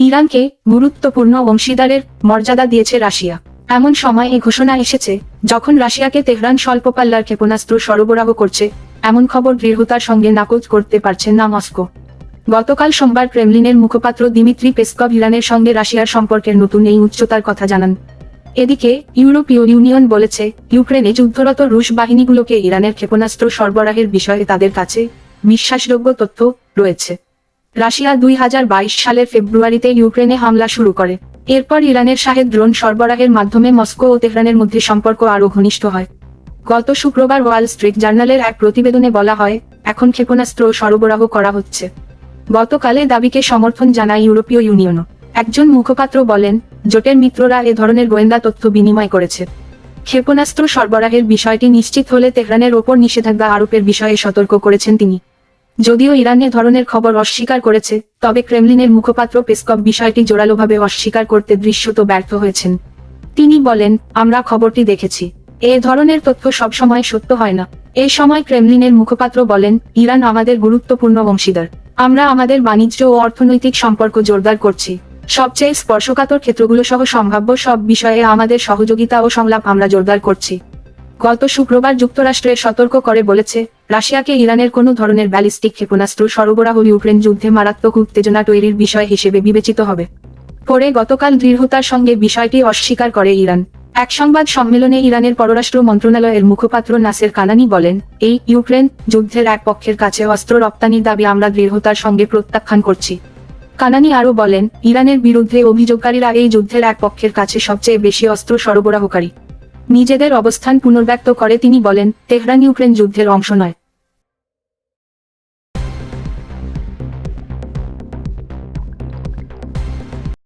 ইরানকে গুরুত্বপূর্ণ অংশীদারের মর্যাদা দিয়েছে রাশিয়া। এমন সময় এই ঘোষণা এসেছে, যখন রাশিয়াকে তেহরান স্বল্প পাল্লার ক্ষেপণাস্ত্র সরবরাহ করছে, এমন খবর দৃঢ়তার সঙ্গে নাকচ করতে পারছেন না মস্কো। গতকাল সোমবার ক্রেমলিনের মুখপাত্র দিমিত্রি পেসকভ ইরানের সঙ্গে রাশিয়ার সম্পর্কের নতুন এই উচ্চতার কথা জানান। এদিকে, ইউরোপীয় ইউনিয়ন বলেছে, ইউক্রেনে যুদ্ধরত রুশ বাহিনীগুলোকে ইরানের ক্ষেপণাস্ত্র সরবরাহের বিষয়ে তাদের কাছে বিশ্বাসযোগ্য তথ্য রয়েছে। রাশিয়া দুই হাজার বাইশ সালের ফেব্রুয়ারিতে ইউক্রেনে হামলা শুরু করে। এরপর ইরানের শাহেদ ড্রোন সরবরাহের মাধ্যমে মস্কো ও তেহরানের মধ্যে সম্পর্ক আরও ঘনিষ্ঠ হয়। গত শুক্রবার ওয়াল স্ট্রিট জার্নালের এক প্রতিবেদনে বলা হয়, এখন ক্ষেপণাস্ত্র সরবরাহ করা হচ্ছে। গতকালে দাবিকে সমর্থন জানায় ইউরোপীয় ইউনিয়নও। একজন মুখপাত্র বলেন, জোটের মিত্ররা এ ধরনের গোয়েন্দা তথ্য বিনিময় করেছে। ক্ষেপণাস্ত্র সরবরাহের বিষয়টি নিশ্চিত হলে তেহরানের ওপর নিষেধাজ্ঞা আরোপের বিষয়ে সতর্ক করেছেন তিনি। যদিও ইরান এ ধরনের খবর অস্বীকার করেছে, তবে ক্রেমলিনের মুখপাত্র পেসকভ বিষয়টি জোরালোভাবে অস্বীকার করতে দৃশ্যত ব্যর্থ হয়েছেন। তিনি বলেন, আমরা খবরটি দেখেছি। এ ধরনের তথ্য সবসময় সত্য হয় না। এই সময় ক্রেমলিনের মুখপাত্র বলেন, ইরান আমাদের গুরুত্বপূর্ণ অংশীদার। আমরা আমাদের বাণিজ্য ও অর্থনৈতিক সম্পর্ক জোরদার করছি। সবচেয়ে স্পর্শকাতর ক্ষেত্রগুলো সহ সম্ভাব্য সব বিষয়ে আমাদের সহযোগিতা ও সংলাপ আমরা জোরদার করছি। গত শুক্রবার যুক্তরাষ্ট্রের সতর্ক করে বলেছে, রাশিয়াকে ইরানের কোনো ধরনের ব্যালিস্টিক ক্ষেপণাস্ত্র সরবরাহ ইউক্রেন যুদ্ধে মারাত্মক উত্তেজনা তৈরির বিষয় হিসেবে বিবেচিত হবে। পরে গতকাল দৃঢ়তার সঙ্গে বিষয়টি অস্বীকার করে ইরান। এক সংবাদ সম্মেলনে ইরানের পররাষ্ট্র মন্ত্রণালয়ের মুখপাত্র নাসের কানানি বলেন, এই ইউক্রেন যুদ্ধের এক পক্ষের কাছে অস্ত্র রপ্তানির দাবি আমরা দৃঢ়তার সঙ্গে প্রত্যাখ্যান করছি। কানানি আরও বলেন, ইরানের বিরুদ্ধে অভিযোগকারীরা এই যুদ্ধের এক পক্ষের কাছে সবচেয়ে বেশি অস্ত্র সরবরাহকারী। নিজেদের অবস্থান পুনর্ব্যক্ত করে তিনি বলেন তেহরান ইউক্রেন যুদ্ধের অংশ নয়।